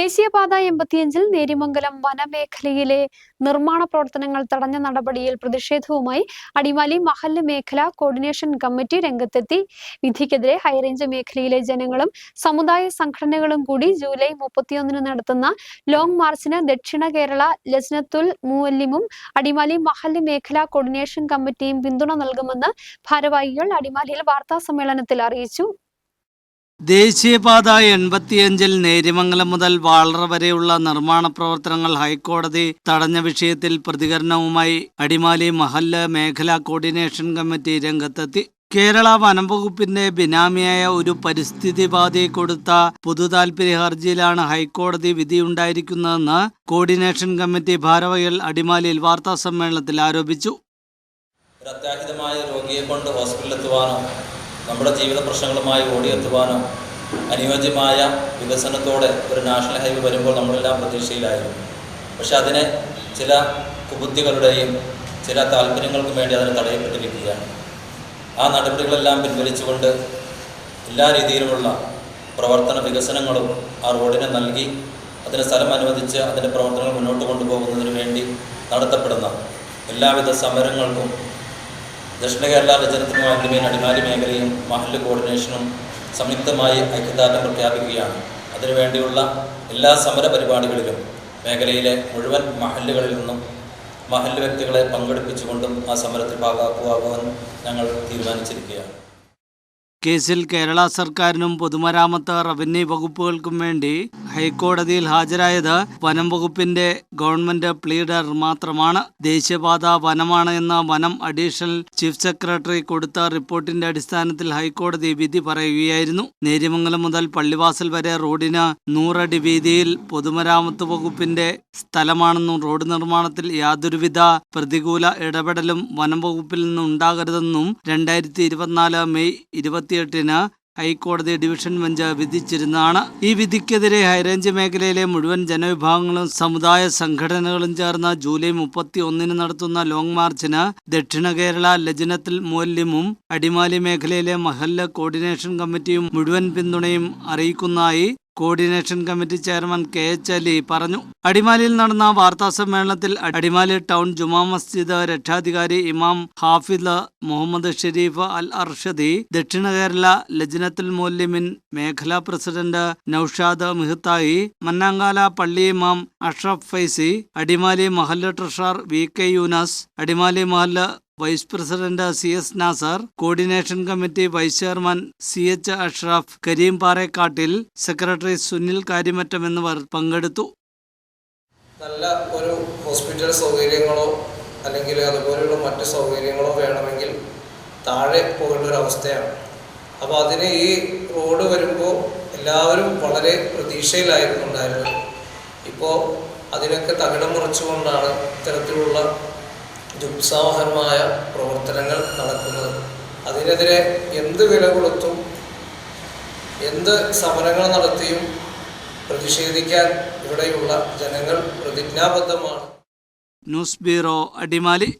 ദേശീയപാത എൺപത്തിയഞ്ചിൽ നേരിമംഗലം വനമേഖലയിലെ നിർമ്മാണ പ്രവർത്തനങ്ങൾ തടഞ്ഞ നടപടിയിൽ പ്രതിഷേധവുമായി അടിമാലി മഹല്ല് മേഖല കോർഡിനേഷൻ കമ്മിറ്റി രംഗത്തെത്തി. വിധിക്കെതിരെ ഹൈറേഞ്ച് മേഖലയിലെ ജനങ്ങളും സമുദായ സംഘടനകളും കൂടി ജൂലൈ മുപ്പത്തിയൊന്നിന് നടത്തുന്ന ലോങ് മാർച്ചിന് ദക്ഷിണ കേരള ലജ്നത്തുൽ മുവല്ലിമും അടിമാലി മഹല്ല് മേഖല കോർഡിനേഷൻ കമ്മിറ്റിയും പിന്തുണ നൽകുമെന്ന് ഭാരവാഹികൾ അടിമാലിയിൽ വാർത്താ സമ്മേളനത്തിൽ അറിയിച്ചു. ദേശീയപാത എൺപത്തിയഞ്ചിൽ നേരിമംഗലം മുതൽ വാളറ വരെയുള്ള നിർമ്മാണ പ്രവർത്തനങ്ങൾ ഹൈക്കോടതി തടഞ്ഞ വിഷയത്തിൽ പ്രതികരണവുമായി അടിമാലി മഹല്ല് മേഖലാ കോർഡിനേഷൻ കമ്മിറ്റി രംഗത്തെത്തി. കേരള വനം വകുപ്പിന്റെ ബിനാമിയായ ഒരു പരിസ്ഥിതിവാദിയെ കൊടുത്ത പൊതുതാൽപര്യ ഹർജിയിലാണ് ഹൈക്കോടതി വിധിയുണ്ടായിരിക്കുന്നതെന്ന് കോർഡിനേഷൻ കമ്മിറ്റി ഭാരവാഹികൾ അടിമാലിയിൽ വാർത്താ സമ്മേളനത്തിൽ ആരോപിച്ചു. ഒരു അത്യാഹിതമായ രോഗിയെ കൊണ്ട് ഹോസ്പിറ്റലിലെത്തുവാനോ നമ്മുടെ ജീവിത പ്രശ്നങ്ങളുമായി ഓടിയെത്തുവാനോ അനുയോജ്യമായ വികസനത്തോടെ ഒരു നാഷണൽ ഹൈവേ വരുമ്പോൾ നമ്മളെല്ലാം പ്രതീക്ഷയിലായിരുന്നു. പക്ഷെ അതിനെ ചില കുബുദ്ധികളുടെയും ചില താല്പര്യങ്ങൾക്കും വേണ്ടി അതിനെ തടയപ്പെട്ടിരിക്കുകയാണ്. ആ നടപടികളെല്ലാം പിൻവലിച്ചുകൊണ്ട് എല്ലാ രീതിയിലുമുള്ള പ്രവർത്തന വികസനങ്ങളും ആ റോഡിനെ നൽകി അതിന് സ്ഥലം അനുവദിച്ച് അതിന്റെ പ്രവർത്തനങ്ങൾ മുന്നോട്ട് കൊണ്ടുപോകുന്നതിന് വേണ്ടി നടത്തപ്പെടുന്ന എല്ലാവിധ സമരങ്ങൾക്കും ദക്ഷിണ കേരള രചനത്തിനും അഗ്നിമേൻ അടിമാലി മേഖലയും മഹല്ല് കോർഡിനേഷനും സംയുക്തമായി ഐക്യദാർഢ്യം പ്രഖ്യാപിക്കുകയാണ്. അതിനുവേണ്ടിയുള്ള എല്ലാ സമര പരിപാടികളിലും മേഖലയിലെ മുഴുവൻ മഹല്ലുകളിൽ നിന്നും മഹല്ല് വ്യക്തികളെ പങ്കെടുപ്പിച്ചുകൊണ്ടും ആ സമരത്തിൽ ഭാഗമാക്കുവാൻ ഞങ്ങൾ തീരുമാനിച്ചിരിക്കുകയാണ്. കേസിൽ കേരള സർക്കാരിനും പൊതുമരാമത്ത് റവന്യൂ വകുപ്പുകൾക്കും വേണ്ടി ഹൈക്കോടതിയിൽ ഹാജരായത് വനം വകുപ്പിന്റെ ഗവൺമെന്റ് പ്ലീഡർ മാത്രമാണ്. ദേശീയപാത വനമാണ് എന്ന വനം അഡീഷണൽ ചീഫ് സെക്രട്ടറി കൊടുത്ത റിപ്പോർട്ടിന്റെ അടിസ്ഥാനത്തിൽ ഹൈക്കോടതി വിധി പറയുകയായിരുന്നു. നേര്യമംഗലം മുതൽ പള്ളിവാസൽ വരെ റോഡിന് നൂറടി വീതിയിൽ പൊതുമരാമത്ത് വകുപ്പിന്റെ സ്ഥലമാണെന്നും റോഡ് നിർമ്മാണത്തിൽ യാതൊരുവിധ പ്രതികൂല ഇടപെടലും വനം വകുപ്പിൽ നിന്നുണ്ടാകരുതെന്നും രണ്ടായിരത്തി ഇരുപത്തിനാല് മെയ് ഇരുപത്തിയെട്ടിന് ഹൈക്കോടതി ഡിവിഷൻ ബെഞ്ച് വിധിച്ചിരുന്നതാണ്. ഈ വിധിക്കെതിരെ ഹൈറേഞ്ച് മേഖലയിലെ മുഴുവൻ ജനവിഭാഗങ്ങളും സമുദായ സംഘടനകളും ചേർന്ന് ജൂലൈ മുപ്പത്തി ഒന്നിന് നടത്തുന്ന ലോങ് മാർച്ചിന് ദക്ഷിണ കേരള ലജനത്തിൽ മൂല്യമും അടിമാലി മേഖലയിലെ മഹല്ല കോർഡിനേഷൻ കമ്മിറ്റിയും മുഴുവൻ പിന്തുണയും അറിയിക്കുന്നതായി coordination committee chairman K H Ali പറഞ്ഞു. അടിമാലിയിൽ നടന്ന വാർത്താ സമ്മേളനത്തിൽ അടിമാലി ടൗൺ ജുമാ മസ്ജിദ് രക്ഷാധികാരി ഇമാം ഹാഫിദ് മുഹമ്മദ് ഷെരീഫ് അൽ അർഷദി ദക്ഷിണ കേരള ലജ്നത്തുൽ മൊല്ലിമിൻ മേഖലാ പ്രസിഡന്റ് നൌഷാദ് മിഹ്തായി മന്നാങ്കാല പള്ളി ഇമാം അഷ്റഫ് ഫൈസി അടിമാലി മഹല്ല് treasurer V K Yunus Adimali മഹല്ല് vice president C S Nasar coordination committee vice chairman C H Ashraf Kareem Parekattil secretary Sunil Karyamattam എന്നിവർ പങ്കെടുത്തു. നല്ല ഒരു ഹോസ്പിറ്റൽ സൗകര്യങ്ങളോ അല്ലെങ്കിൽ അതുപോലെയുള്ള മറ്റു സൗകര്യങ്ങളോ വേണമെങ്കിൽ താഴെ പോകേണ്ട ഒരു അവസ്ഥയാണ്. അപ്പോൾ അതിന് ഈ റോഡ് വരുമ്പോൾ എല്ലാവരും വളരെ പ്രതീക്ഷയിലായിരുന്നു ഉണ്ടായിരുന്നത്. ഇപ്പോൾ അതിനൊക്കെ തകിടം മറിച്ചുകൊണ്ടാണ് ഇത്തരത്തിലുള്ള ജുത്സാവഹരമായ പ്രവർത്തനങ്ങൾ നടക്കുന്നത്. അതിനെതിരെ എന്ത് വില കൊടുത്തും എന്ത് സമരങ്ങൾ നടത്തിയും പ്രതിഷേധിക്കാൻ ഇവിടെയുള്ള ജനങ്ങൾ പ്രതിജ്ഞാബദ്ധമാണ്. News bureau Adimali.